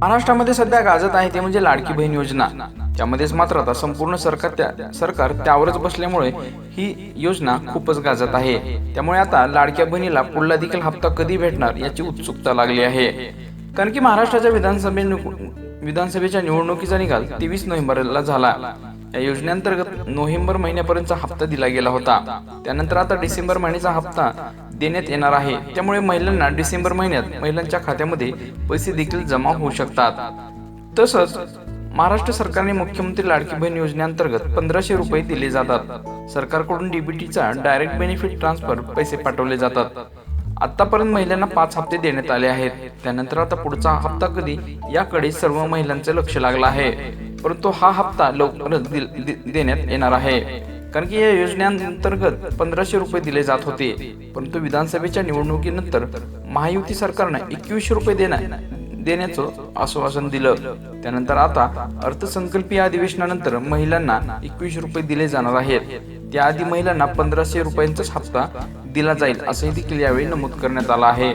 महाराष्ट्रामध्ये सध्या गाजत आहे ते म्हणजे लाडकी बहीण योजना. त्यामध्येच मात्र आता संपूर्ण सरकार त्या सरकार त्यावरच बसल्यामुळे ही योजना खूपच गाजत आहे. त्यामुळे आता लाडक्या बहिणीला पुढला देखील हप्ता कधी भेटणार याची उत्सुकता लागली आहे. कारण की महाराष्ट्राच्या विधानसभे विधानसभेच्या निवडणुकीचा निकाल तेवीस नोव्हेंबरला झाला. या योजनेअंतर्गत नोव्हेंबर महिन्यापर्यंतचा हप्ता दिला गेला होता. त्यानंतर आता डिसेंबर महिन्याचा हप्ता देण्यात येणार आहे. त्यामुळे महिलांना डिसेंबर महिन्यात महिलांच्या खात्यामध्ये पैसे देखील जमा होऊ शकतात. तसंच महाराष्ट्र सरकारने मुख्यमंत्री लाडकी बहीण योजनेअंतर्गत पंधराशे रुपये दिले जातात. सरकारकडून डीबीटीचा डायरेक्ट बेनिफिट ट्रान्सफर पैसे पाठवले जातात. आतापर्यंत महिलांना पाच हप्ते देण्यात आले आहेत. त्यानंतर आता पुढचा हप्ता कधी? याकडे सर्व महिलांचे लक्ष लागलं आहे. परंतु हा हप्ता लवकरच देण्यात येणार आहे. कारण की या योजनेअंतर्गत पंधराशे रुपये दिले जात होते. परंतु विधानसभेच्या निवडणुकीनंतर महायुती सरकारनं एकवीसशे रुपये देण्या देण्याचं आश्वासन दिलं. त्यानंतर आता अर्थसंकल्पीय अधिवेशनानंतर महिलांना एकवीस रुपये दिले जाणार आहेत. त्याआधी महिलांना पंधराशे रुपयांचाच हप्ता दिला जाईल असंही देखील यावेळी नमूद करण्यात आलं आहे.